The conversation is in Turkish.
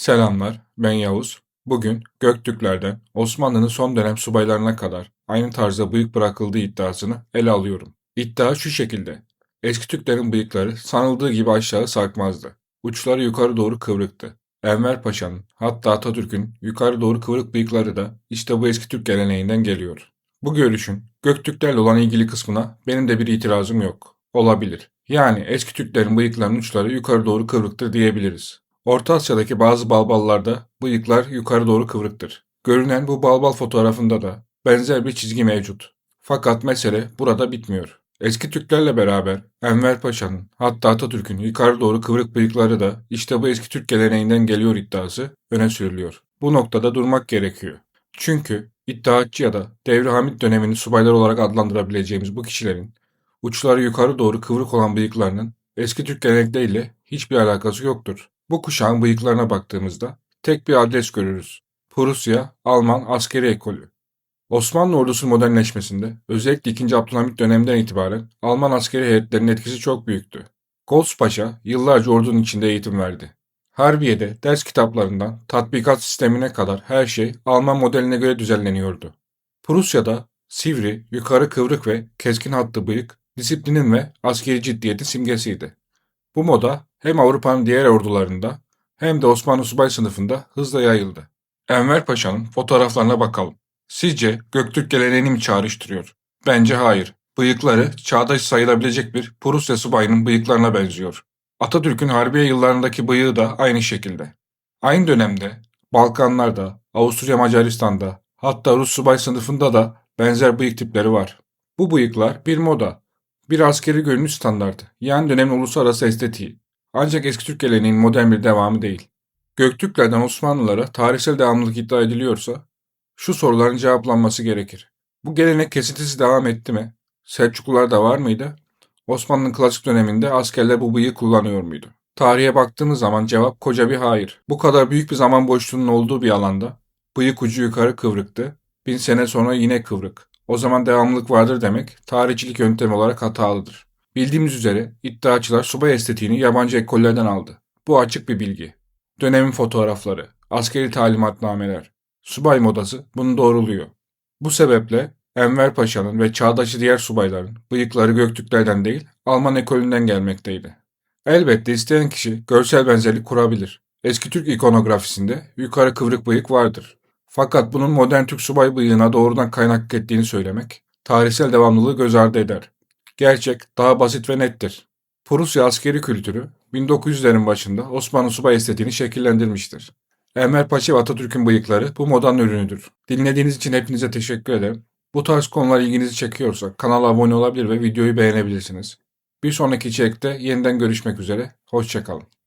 Selamlar, ben Yavuz. Bugün Göktürklerden Osmanlı'nın son dönem subaylarına kadar aynı tarzda bıyık bırakıldığı iddiasını ele alıyorum. İddia şu şekilde. Eski Türklerin bıyıkları sanıldığı gibi aşağı sarkmazdı. Uçları yukarı doğru kıvrıktı. Enver Paşa'nın hatta Atatürk'ün yukarı doğru kıvrık bıyıkları da işte bu eski Türk geleneğinden geliyor. Bu görüşün Göktürklerle olan ilgili kısmına benim de bir itirazım yok. Olabilir. Yani eski Türklerin bıyıklarının uçları yukarı doğru kıvrıktır diyebiliriz. Orta Asya'daki bazı balballarda bıyıklar yukarı doğru kıvrıktır. Görünen bu balbal fotoğrafında da benzer bir çizgi mevcut. Fakat mesele burada bitmiyor. Eski Türklerle beraber Enver Paşa'nın hatta Atatürk'ün yukarı doğru kıvrık bıyıkları da işte bu eski Türk geleneğinden geliyor iddiası öne sürülüyor. Bu noktada durmak gerekiyor. Çünkü iddiatçı ya da Devri Hamit dönemini subaylar olarak adlandırabileceğimiz bu kişilerin uçları yukarı doğru kıvrık olan bıyıklarının eski Türk gelenekleriyle hiçbir alakası yoktur. Bu kuşağın bıyıklarına baktığımızda tek bir adres görürüz. Prusya, Alman askeri ekolü. Osmanlı ordusunun modernleşmesinde özellikle 2. Abdülhamit döneminden itibaren Alman askeri heyetlerinin etkisi çok büyüktü. Gauss Paşa yıllarca ordunun içinde eğitim verdi. Harbiye'de ders kitaplarından tatbikat sistemine kadar her şey Alman modeline göre düzenleniyordu. Prusya'da sivri, yukarı kıvrık ve keskin hattı bıyık disiplinin ve askeri ciddiyetin simgesiydi. Bu moda hem Avrupa'nın diğer ordularında hem de Osmanlı subay sınıfında hızla yayıldı. Enver Paşa'nın fotoğraflarına bakalım. Sizce Göktürk geleneğini mi çağrıştırıyor? Bence hayır. Bıyıkları çağdaş sayılabilecek bir Prusya subayının bıyıklarına benziyor. Atatürk'ün Harbiye yıllarındaki bıyığı da aynı şekilde. Aynı dönemde Balkanlarda, Avusturya Macaristan'da hatta Rus subay sınıfında da benzer bıyık tipleri var. Bu bıyıklar bir moda, bir askeri görünüş standartı, yani dönemin uluslararası estetiği. Ancak eski Türk geleneğinin modern bir devamı değil. Göktürklerden Osmanlılara tarihsel devamlılık iddia ediliyorsa, şu soruların cevaplanması gerekir. Bu gelenek kesintisi devam etti mi? Selçuklular var mıydı? Osmanlı'nın klasik döneminde askerler bu bıyığı kullanıyor muydu? Tarihe baktığımız zaman cevap koca bir hayır. Bu kadar büyük bir zaman boşluğunun olduğu bir alanda bıyık ucu yukarı kıvrıktı. Bin sene sonra yine kıvrık. O zaman devamlılık vardır demek tarihçilik yöntemi olarak hatalıdır. Bildiğimiz üzere iddiaçılar subay estetiğini yabancı ekollerden aldı. Bu açık bir bilgi. Dönemin fotoğrafları, askeri talimatnameler, subay modası bunu doğruluyor. Bu sebeple Enver Paşa'nın ve çağdaşı diğer subayların bıyıkları Göktürklerden değil Alman ekolünden gelmekteydi. Elbette isteyen kişi görsel benzerlik kurabilir. Eski Türk ikonografisinde yukarı kıvrık bıyık vardır. Fakat bunun modern Türk subay bıyığına doğrudan kaynak ettiğini söylemek, tarihsel devamlılığı göz ardı eder. Gerçek daha basit ve nettir. Prusya askeri kültürü 1900'lerin başında Osmanlı subay estetiğini şekillendirmiştir. Enver Paşa ve Atatürk'ün bıyıkları bu modanın ürünüdür. Dinlediğiniz için hepinize teşekkür ederim. Bu tarz konular ilginizi çekiyorsa kanala abone olabilir ve videoyu beğenebilirsiniz. Bir sonraki içerikte yeniden görüşmek üzere. Hoşçakalın.